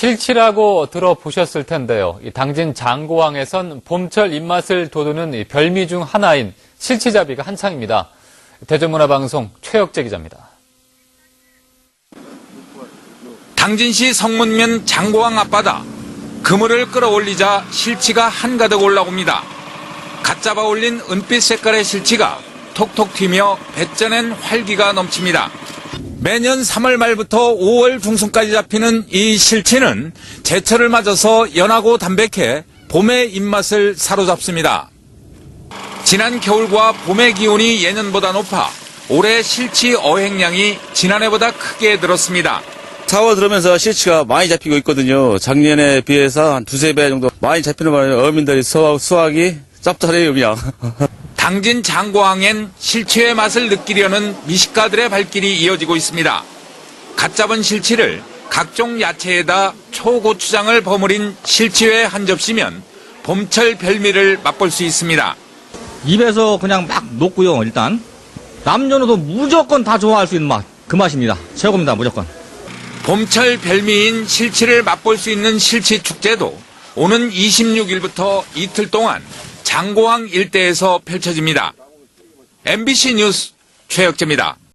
실치라고 들어보셨을 텐데요. 이 당진 장고항에선 봄철 입맛을 돋우는 이 별미 중 하나인 실치잡이가 한창입니다. 대전문화방송 최혁재 기자입니다. 당진시 성문면 장고항 앞바다 그물을 끌어올리자 실치가 한가득 올라옵니다. 갓 잡아 올린 은빛 색깔의 실치가 톡톡 튀며 배전엔 활기가 넘칩니다. 매년 3월 말부터 5월 중순까지 잡히는 이 실치는 제철을 맞아서 연하고 담백해 봄의 입맛을 사로잡습니다. 지난 겨울과 봄의 기온이 예년보다 높아 올해 실치 어획량이 지난해보다 크게 늘었습니다. 4월 들어오면서 실치가 많이 잡히고 있거든요. 작년에 비해서 한 두세 배 정도 많이 잡히는 바람에 어민들이 수확, 수확이 짭짤해요, 그냥. 당진 장고항엔 실치의 맛을 느끼려는 미식가들의 발길이 이어지고 있습니다. 갓 잡은 실치를 각종 야채에다 초고추장을 버무린 실치회 한 접시면 봄철 별미를 맛볼 수 있습니다. 입에서 그냥 막 녹고요, 일단. 남녀노소 무조건 다 좋아할 수 있는 맛. 그 맛입니다. 최고입니다, 무조건. 봄철 별미인 실치를 맛볼 수 있는 실치 축제도 오는 26일부터 이틀 동안 장고항 일대에서 펼쳐집니다. MBC 뉴스 최혁재입니다.